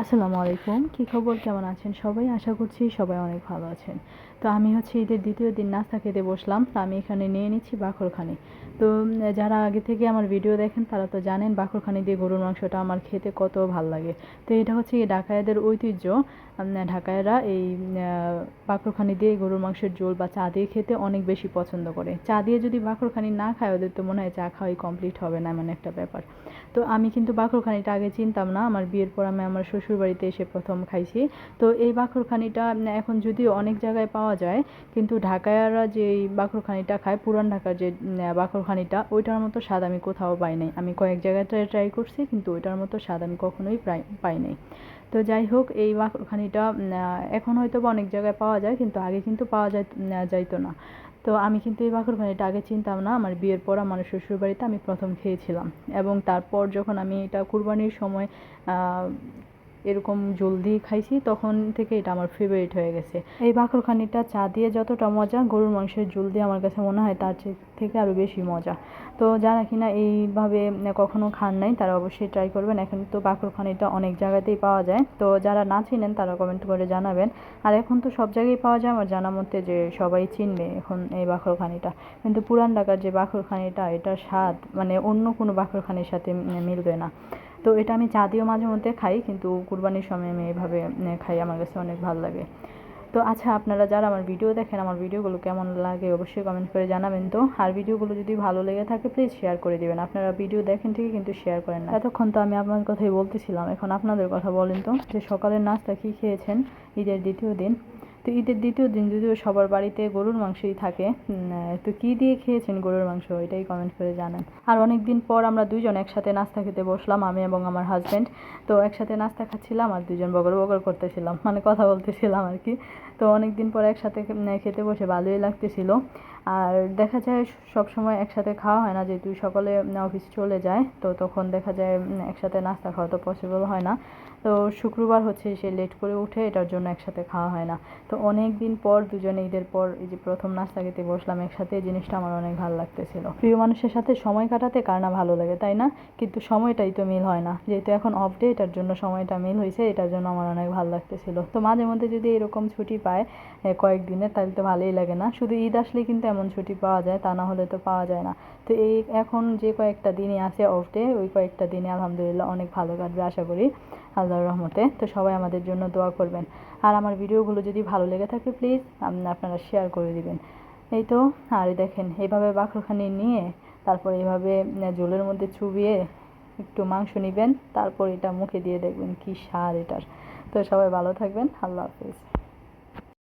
আসসালামু আলাইকুম। কী খবর? কেমন আছেন সবাই? আশা করছি সবাই অনেক ভালো আছেন। তো আমি হচ্ছে ঈদের দ্বিতীয় দিন নাস্তা খেতে বসলাম। তো আমি এখানে নিয়ে নিচ্ছি বাখরখানি। তো যারা আগে থেকে আমার ভিডিও দেখেন তারা তো জানেন বাখরখানি দিয়ে গরুর মাংসটা আমার খেতে কত ভালো লাগে। তো এটা হচ্ছে এই ঢাকাইয়াদের ঐতিহ্য। উম, ঢাকাইয়ারা এই বাখরখানি দিয়ে গরুর মাংসের ঝোল বা চা দিয়ে খেতে অনেক বেশি পছন্দ করে। চা দিয়ে যদি বাখরখানি না খায় ওদের তো মনে হয় চা খাওয়াই কমপ্লিট হবে না এমন একটা ব্যাপার। তো আমি কিন্তু বাখরখানিটা আগে চিনতাম না। আমার বিয়ের পর আমি আমার শ্বশুরবাড়িতে এসে প্রথম খাইছি। তো এই বাখরখানিটা এখন যদিও অনেক জায়গায় পাওয়া যায়, কিন্তু ঢাকায়ারা যে বাখরখানিটা খায়, পুরান ঢাকার যে বাখরখানিটা, ওইটার মতো স্বাদ আমি কোথাও পাই নাই। আমি কয়েক জায়গায় ট্রাই করছি, কিন্তু ওইটার মতো স্বাদ আমি কখনোই প্রায় পাই নাই। তো যাই হোক, এই বাখরখানিটা এখন হয়তো বা অনেক জায়গায় পাওয়া যায়, কিন্তু আগে কিন্তু পাওয়া যায় যাইতো না। তো আমি কিন্তু এই বাখরখানিটা আগে চিনতাম না, আমার বিয়ের পর আমার শ্বশুরবাড়িতে আমি প্রথম খেয়েছিলাম। এবং তারপর যখন আমি এটা কুরবানির সময় এরকম জলদি খাইছি, তখন থেকে এটা আমার ফেভারিট হয়ে গেছে। এই বাখরখানিটা চা দিয়ে যতটা মজা, গরুর মাংসের ঝোল দিয়ে আমার কাছে মনে হয় তার থেকে আরও বেশি মজা। তো যারা কিনা এইভাবে কখনো খান নাই, তারা অবশ্যই ট্রাই করবেন। এখন তো বাখরখানিটা অনেক জায়গাতেই পাওয়া যায়। তো যারা না চিনেন, তারা কমেন্ট করে জানাবেন। আর এখন তো সব জায়গায় পাওয়া যায়, আমার জানা মতে যে সবাই চিনবে এখন এই বাখরখানিটা কিন্তু পুরান ঢাকার যে বাখরখানিটা এটার স্বাদ মানে অন্য কোনো বাখরখানির সাথে মিলবে না। তো এটা আমি চা দিয়েও মাঝে মধ্যে খাই কিন্তু কুরবানির সময় আমি এইভাবে উম, খাই। আমার কাছে অনেক ভালো লাগে। তো আচ্ছা আপনারা যারা আমার ভিডিও দেখেন আমার ভিডিওগুলো কেমন লাগে অবশ্যই কমেন্ট করে জানাবেন তো। আর ভিডিওগুলো যদি ভালো লেগে থাকে প্লিজ শেয়ার করে দিবেন। আপনারা ভিডিও দেখেন ঠিকই কিন্তু শেয়ার করেন না। এতক্ষণ তো আমি আপনার কথাই বলতেছিলাম এখন আপনাদের কথা বলেন তো। যে সকালের নাস্তা কী খেয়েছেন? ঈদের দ্বিতীয় দিন। তো ঈদের দ্বিতীয় দিন যদিও সবার বাড়িতে গরুর মাংসই থাকে তো কী দিয়ে খেয়েছেন গরুর মাংস এটাই কমেন্ট করে জানান। আর অনেক দিন পর আমরা দুইজন একসাথে নাস্তা খেতে বসলাম, আমি এবং আমার হাজব্যান্ড তো একসাথে নাস্তা খাচ্ছিলাম আর দুজন বগর বগর করতেছিলাম মানে কথা বলতেছিলাম আর কি। তো অনেক দিন পর একসাথে খেতে বসে ভালোই লাগতেছিল। আর দেখা যায় সব সময় একসাথে খাওয়া হয় না যেহেতু সকলে অফিস চলে যায়, তো তখন দেখা যায় একসাথে নাস্তা খাওয়া তো পসিবল হয় না। তো শুক্রবার হচ্ছে সে লেট করে উঠে, এটার জন্য একসাথে খাওয়া হয় না। তো অনেক দিন পর দুজনে ঈদের পর এই যে প্রথম নাস্তা খেতে বসলাম একসাথে, এই জিনিসটা আমার অনেক ভালো লাগতেছিল। প্রিয় মানুষের সাথে সময় কাটাতে কার না ভালো লাগে, তাই না? কিন্তু সময়টাই তো মিল হয় না। যেহেতু এখন অফ ডে এটার জন্য সময়টা মিল হয়েছে, এটার জন্য আমার অনেক ভালো লাগতেছিল। তো মাঝে মধ্যে যদি এরকম ছুটি পায় কয়েকদিনের, তাহলে তো ভালোই লাগে না। শুধু ঈদ আসলে কিন্তু এমন ছুটি পাওয়া যায়, তা না হলে তো পাওয়া যায় না। তো এই এখন যে কয়েকটা দিনই আছে অফ ডে ওই কয়েকটা দিনে আলহামদুলিল্লাহ অনেক ভালো কাটবে, আশা করি। আল্লাহর রহমতে। তো সবাই আমাদের জন্য দোয়া করবেন। আর আমার ভিডিওগুলো যদি ভালো লেগে থাকে প্লিজ আপনারা শেয়ার করে দিবেন। এই তো, আর দেখেন, এইভাবে বাখরখানি নিয়ে, তারপর এইভাবে ঝোলের মধ্যে চুবিয়ে, একটু মাংস নেবেন, তারপর এটা মুখে দিয়ে দেখবেন কি স্বাদ এটার। তো সবাই ভালো থাকবেন, আল্লাহ হাফিজ।